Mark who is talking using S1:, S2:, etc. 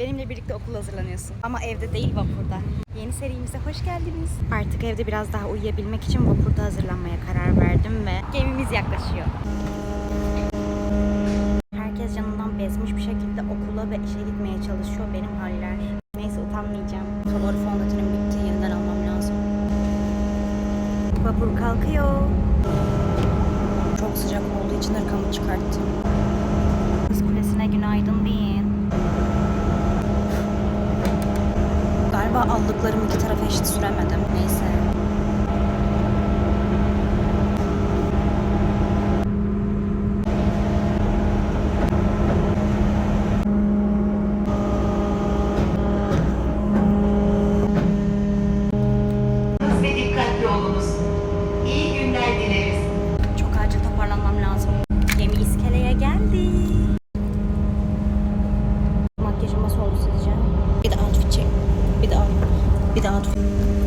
S1: Benimle birlikte okula hazırlanıyorsun. Ama evde değil vapurda. Yeni serimize hoş geldiniz. Artık evde biraz daha uyuyabilmek için vapurda hazırlanmaya karar verdim ve gemimiz yaklaşıyor. Herkes canından bezmiş bir şekilde okula ve işe gitmeye çalışıyor. Benim haller. Neyse utanmayacağım. Favori fondötenim bitti. Yeniden almam lazım. Vapur kalkıyor. Çok sıcak olduğu için ırkamı çıkarttım. Kız Kulesi'ne günaydın deyin. Galiba aldıklarımı iki tarafa eşit süremedim. Neyse.
S2: Hız ve dikkatli olunuz. İyi günler dileriz.
S1: Çok acil toparlanmam lazım. Gemi iskeleye geldi. Makyajım nasıl oldu sizce? Bir de outfit çek. Bir outfit. Bir outfit.